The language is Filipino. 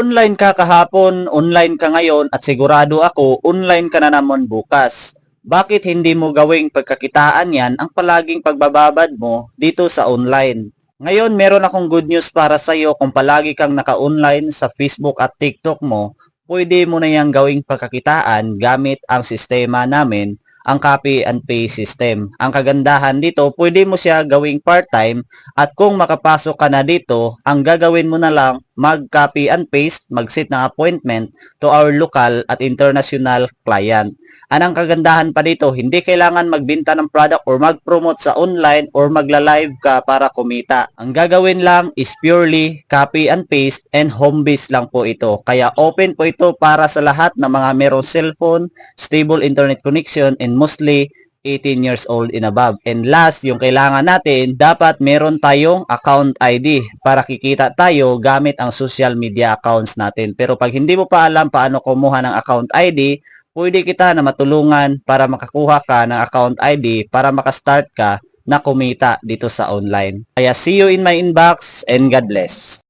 Online ka kahapon, online ka ngayon at sigurado ako online ka na naman bukas. Bakit hindi mo gawing pagkakitaan yan ang palaging pagbababad mo dito sa online? Ngayon, meron akong good news para sa iyo kung palagi kang naka-online sa Facebook at TikTok mo, pwede mo na yang gawing pagkakitaan gamit ang sistema namin, ang copy and paste system. Ang kagandahan dito, pwede mo siya gawing part-time at kung makapasok ka na dito, ang gagawin mo na lang, mag-copy and paste, mag-set ng appointment to our local at international client. Anong kagandahan pa dito, hindi kailangan magbenta ng product or mag-promote sa online or magla-live ka para kumita. Ang gagawin lang is purely copy and paste and home base lang po ito. Kaya open po ito para sa lahat ng mga merong cellphone, stable internet connection, and mostly 18 years old and above. And last, yung kailangan natin, dapat meron tayong account ID para kikita tayo gamit ang social media accounts natin. Pero pag hindi mo pa alam paano kumuha ng account ID, pwede kita na matulungan para makakuha ka ng account ID para makastart ka na kumita dito sa online. Kaya see you in my inbox and God bless.